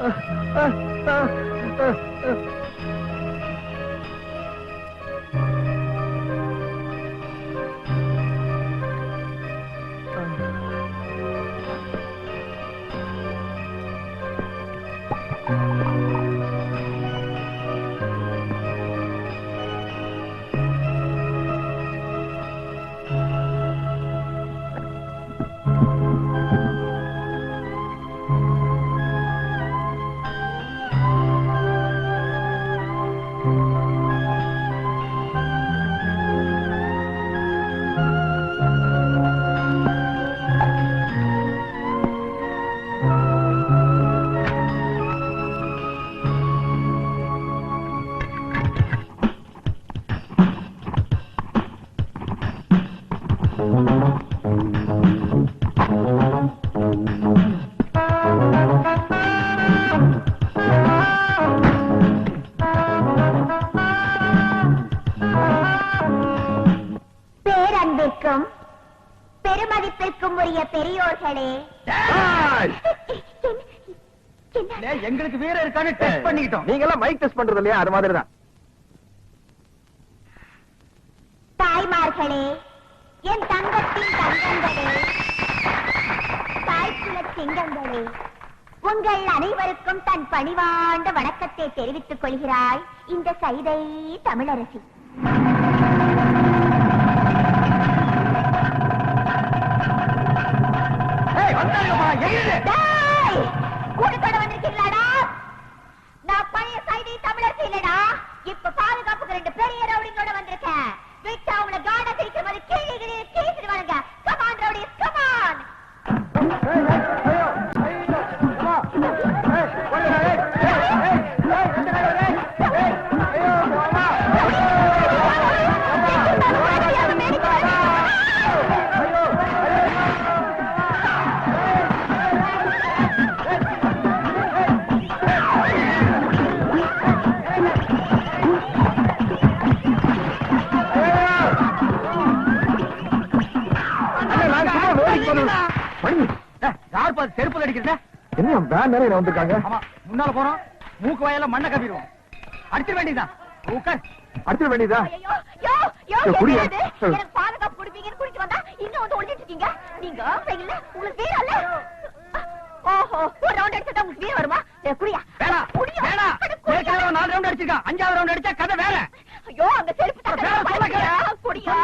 嗯嗯嗯嗯嗯 உரிய பெரியோர்களே. எங்களுக்கு வீரம் இருக்கான்னு டெஸ்ட் பண்ணிக்கிட்டோம். நீங்க எல்லாம் மைக் டெஸ்ட் பண்றது இல்லையா? அது மாதிரி தான் தாய்மார்களே என் தங்கத்தின் தங்கங்களே தாய்க்குல சிங்கங்களே உங்கள் அனைவருக்கும் தன் பணிவாண்ட வணக்கத்தை தெரிவித்துக் கொள்கிறாய் இந்த சைதை தமிழரசி. கூட்டத்தோட வந்திருக்கீங்களாடா? நான் பழைய சைதை தமிழர் இல்லடா. இப்ப பாதுகாப்புக்கு ரெண்டு பெரிய ரவுடிங்களோட வந்திருக்கேன். யார் பார்த்து செருப்பு அடிக்கிறத என்ன வேன் நிறைய வந்திருக்காங்க? ஆமா முன்னால போறோம். மூக்கு வாயில மண்ணை அடிச்சிட வேண்டியதுதான். உட்கார். அடிச்சிட வேண்டியதா? குடியா? எனக்கு பாதுகாப்பு கொடுப்பீங்கன்னு குடிச்சு வந்தா இன்னும் வந்து ஒளிஞ்சிட்டு இருக்கீங்க நீங்க ஆம்பளைங்கல்ல, உங்களுக்கு வீரம் இல்ல. ஓஹோ ஒரு ரவுண்ட் அடிச்சா உங்களுக்கு வீரம் வருமா? குடியா. வேணா வேணா. ஏற்கனவே நாலு ரவுண்ட் அடிச்சிருக்கான் அஞ்சாவது ரவுண்ட் அடிச்சா கதை வேற. ஐயோ அங்க செருப்பு குடியா.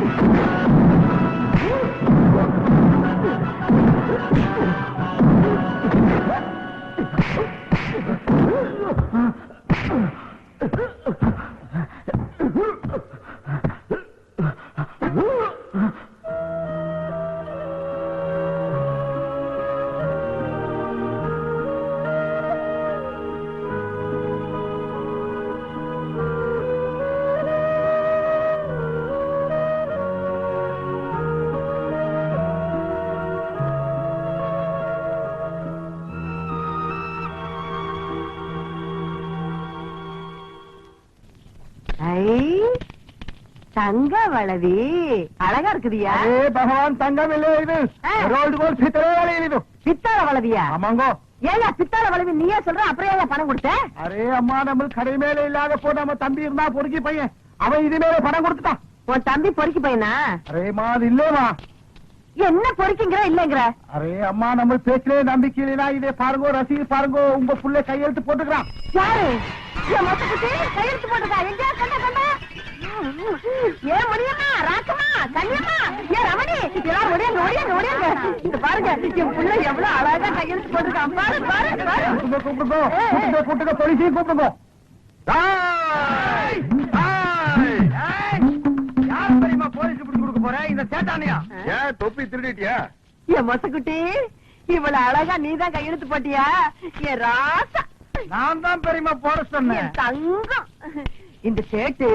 Oh! தங்க வளவி அழகா இருக்குதியா? ஏ பகவான் தங்கம் இல்லை இது ரோல்டு போல் சித்தர வேலையிலிது சித்தார வளவியா ஆமாங்கோ. ஏயா சித்தார வளவி நீயே சொல்ற அப்புறம் ஏயா பணம் கொடுத்த? அரே அம்மா நம்ம கடை மேல இல்லாத போ நம்ம தம்பி இருந்தா பொறுக்கி பையன். அவன் இது மேல பணம் கொடுத்துட்டான். உன் தம்பி பொறுக்கி பையனா? அரேமா அது இல்லேமா என்ன பொறுக்கிங்கிற இல்லங்கிற? அரே அம்மா நம்ம பேச்சிலே நம்பிக்கை இல்லைனா இதே பாருங்க ரசிகர் பாருங்க உங்க புள்ள கையெழுத்து போட்டுக்கிறான். யாரு? என் மொத்த கையெழுத்து போட்டுக்கா எங்க? ஏன் முடியம்மா ராக்கம்மா? கண்ணியம்மா ஏன் ரமணி? எல்லாரும் ஒடியாங்க ஒடியாங்க ஒடியாங்க இது பாருங்க என் புள்ள எவ்வளவு அழகா கையெழுத்து போட்டுருக்கான் பாரு பாரு பாரு. கூப்பிடுங்க கூப்பிடுங்க கூப்பிடுங்க போலீஸையும் கூப்பிடுங்க. அழகா நீதான் கையெழுத்து போட்டியா? என் ராசா. நான் தான் பெரியமா போட சொன்னேன். தங்கம். இந்த சேட்டு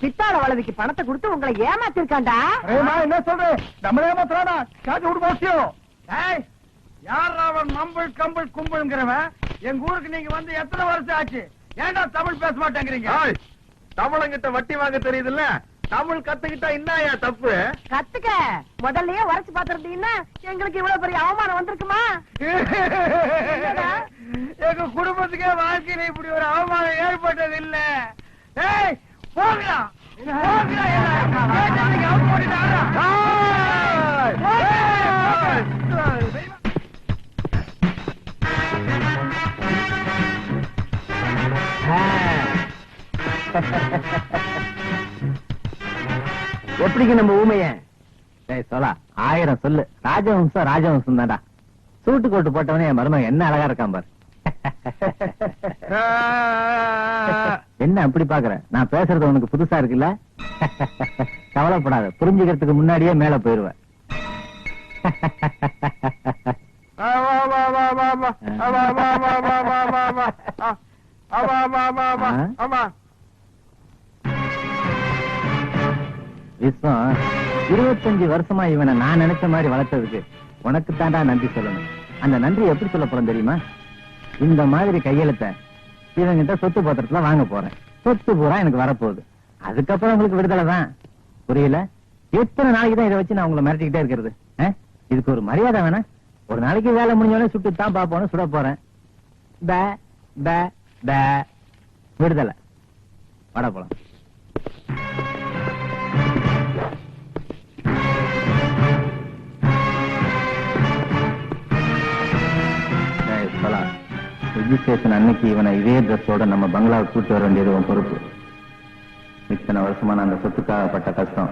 பித்தாள வளவிக்கு பணத்தை கொடுத்து உங்களை ஏமாத்திருக்காண்டா? என்ன சொல்றேன்? நம்மளே மாத்திரானா காசு விடு போச்சியோ ஏய் யார் அவன் மம்பிள் கம்பிள் கும்பிள்ங்கிறவன்? எங்க ஊருக்கு நீங்க வந்து எத்தனை வருஷம் ஆச்சு? ஏன்டா தமிழ் பேச மாட்டேங்கிறீங்க? தமிழங்கிட்ட வட்டி வாங்க தெரியுதுல்ல? தமிழ் கத்துக்கிட்டா என்னயா தப்பு? கத்துக்க. முதல்லயே உரைச்சு பாத்திருந்தீங்கன்னா எங்களுக்கு இவ்வளவு பெரிய அவமானம் வந்திருக்குமா? என்னடா? எங்க குடும்பத்துக்கே வாழ்க்கையில இப்படி ஒரு அவமானம் ஏற்பட்டது இல்ல ஏய் எப்படிங்க நம்ம ஊமைய? சொல்லா ஆயிரம் சொல்லு. ராஜவம்சம் ராஜவம்சம் தான்டா சூட்டு கோட்டு போட்டவனே என் மருமகன். என்ன அழகா இருக்கான் பாரு. என்ன அப்படி பாக்குற நான் பேசுறது உனக்கு புதுசா இருக்குல்ல கவலைப்படாத புரிஞ்சுக்கிறதுக்கு முன்னாடியே மேல போயிருவேன் விஸ்வம் இருபத்தஞ்சு வருஷமா இவனை நான் நினைச்ச மாதிரி வளர்த்ததுக்கு உனக்கு தாண்டா நன்றி சொல்லணும் அந்த நன்றி எப்படி சொல்ல போறேன் தெரியுமா இந்த மாதிரி கையெழுத்த இவங்கிட்ட சொத்து பத்திரத்துல வாங்க போறேன். சொத்து பூரா எனக்கு வரப்போகுது. அதுக்கப்புறம் உங்களுக்கு விடுதலை தான். புரியல? எத்தனை நாளைக்கு தான் இதை வச்சு நான் உங்களை மிரட்டிக்கிட்டே இருக்கிறது? ஆ? இதுக்கு ஒரு மரியாதை வேணா? ஒரு நாளைக்கு வேலை முடிஞ்சோடனே சுட்டு தான் பார்ப்போம்னு சுட போறேன். பே பே பே. விடுதலை. வட போலாம். ரிஜிஸ்ட்ரேஷன் அன்னைக்கு இவனை இதே ட்ரெஸ்ஸோட நம்ம பங்களாவுக்கு கூட்டு வர வேண்டியது உன் பொறுப்பு. இத்தனை வருஷமா நான் அந்த சொத்துக்காக பட்ட கஷ்டம்.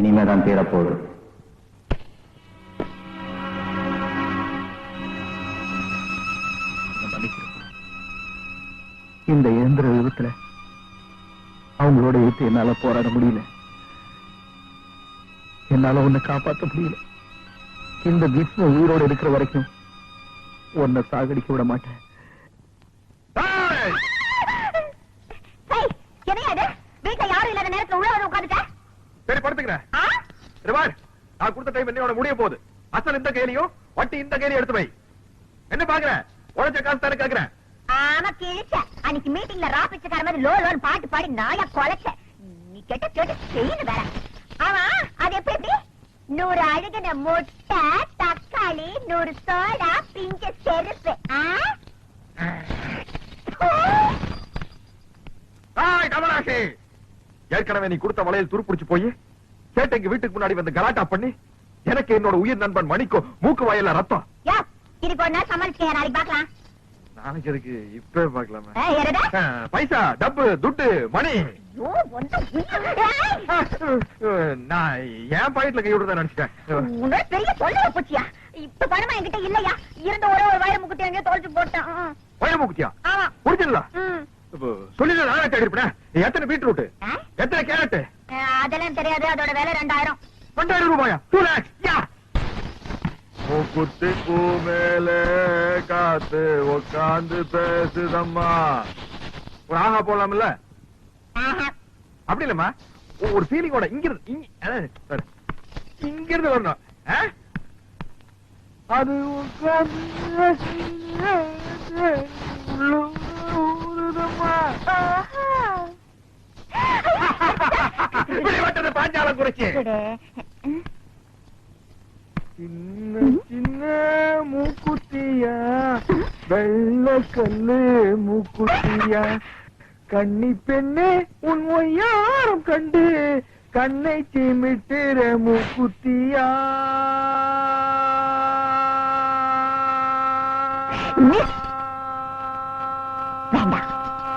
இனிமே தான் தீரப்போகுது. இந்த இயந்திர விபத்துல அவங்களோட எடுத்து என்னால போராட முடியல. என்னால உன்னை காப்பாற்ற முடியல. இந்த பீஷ்ம உயிரோடு இருக்கிற வரைக்கும் உன்னை சாகடிக்க விட மாட்டேன் ஏய், என்னையா இது? வீட்டுல யாரும் இல்லாத நேரத்துல உள்ள வந்து உட்கார்ந்துட்ட? சரி படுத்துக்கிறேன் ஆ? ரிவார்ட் நான் கொடுத்த டைம் என்னோட முடிய போகுது அசல் இந்த கையிலையும் வட்டி இந்த கையிலையும் எடுத்து வை என்ன பாக்குற உழைச்ச காசு தானே கேக்குறேன் ஆமா கிழிச்ச. அன்னைக்கு மீட்டிங்ல ரா பிச்சைக்கார மாதிரி லோ லோன்னு பாட்டு பாடி நாயா கொலைச்ச. நீ கெட்ட கேட்டு செய்யணும் வேற. ஆமா, அது எப்படி எப்படி? நூறு அழுகின முட்டை, தக்காளி, நூறு சோடா, பிஞ்ச செருப்பு. ஆ? ஓ! ஆய் கமலாசி ஏற்கனவே நீ கொடுத்த வளையல் துருப்பிடிச்சு போய் சேட்டைக்கு வீட்டுக்கு முன்னாடி வந்து கலாட்டா பண்ணி எனக்கு என்னோட உயிர் நண்பன் மணிக்கோ மூக்கு வாயில ரத்தம். நாளைக்கு எதுக்கு? இப்பவே பாக்கலாமா. பைசா டப்பு துட்டு மணி. நான் என் பாக்கெட்ல கை விடுறதா நினைச்சிட்டேன். பெரிய தொல்லை போச்சியா? இப்ப பணமா என்கிட்ட இல்லையா? இருந்த ஒரே ஒரு வயிறு முக்குத்தி எங்கேயோ தொலைச்சு போட்டேன். வயிறு மூக்குத்தியா? ஆமா. புரிஞ்சுங்களா ம். சொல்லி நானே தேடிருப்பேன் எத்தனை பீட்ரூட்? எத்தனை கேரட் அஹ், அதெல்லாம் தெரியாது. அதோட விலை ரெண்டாயிரம். ரெண்டாயிரம் ரூபாயா? டூ லேக்ஸ் யா. மூக்குத்திக்கு மேல காத்து உட்காந்து பேசுதம்மா. ஒரு ஆஹா போலாம்ல. அப்படி இல்லம்மா. ஒரு ஃபீலிங்கோட இங்க இருந்து இங்க இருந்து வரணும்? அது உட்கார்ந்து உள்ள ஊறுதம்மா. ஆஹா. குறைச்சு. குடு. சின்ன சின்ன மூக்குத்தியா? வெள்ள கல்லு மூக்குத்தியா? கன்னி பெண்ணே உன் ஒய்யாரம் கண்டு கண்ணை சிமிட்டுற மூக்குத்தியா. வேண்டாம்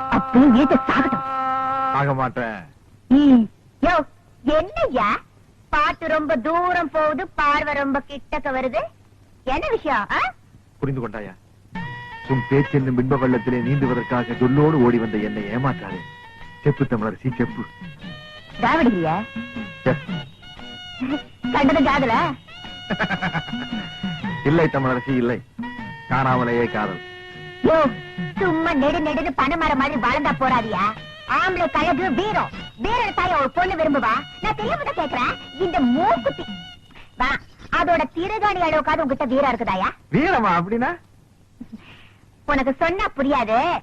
அப்படியே சாகட்டும். ஆக மாட்டேன். ம். யோ என்னய்யா? பாட்டு ரொம்ப தூரம் போகுது பார்வை ரொம்ப கிட்டக்க வருது. என்ன விஷயம்? புரிந்து கொண்டாயா? உன் பேச்சென்னும் பின்ப வெள்ளத்திலே நீந்துவதற்காக சொல்லோடு ஓடி வந்த என்னை ஏமாற்றாதே. செப்பு தமிழரசி செப்பு. தாவடியா செப்பு. கண்டது காதல இல்லை தமிழரசி இல்லை. காணாமலேயே காதல். யோ சும்மா நெடு நெடுன்னு பனைமரம் மாதிரி வளர்ந்தா போறாதியா? ஆம்பளை கழகு வீரம். வீரன் தாய ஒரு பொண்ணு விரும்புவா? நான் தெரியாம கேக்குறேன். இந்த மூக்குத்தி. வா அதோட திருகாணி அளவுக்காவது உங்ககிட்ட வீரம் இருக்குதாயா? வீரமா அப்படின்னா? உனக்கு சொன்னா புரியாது.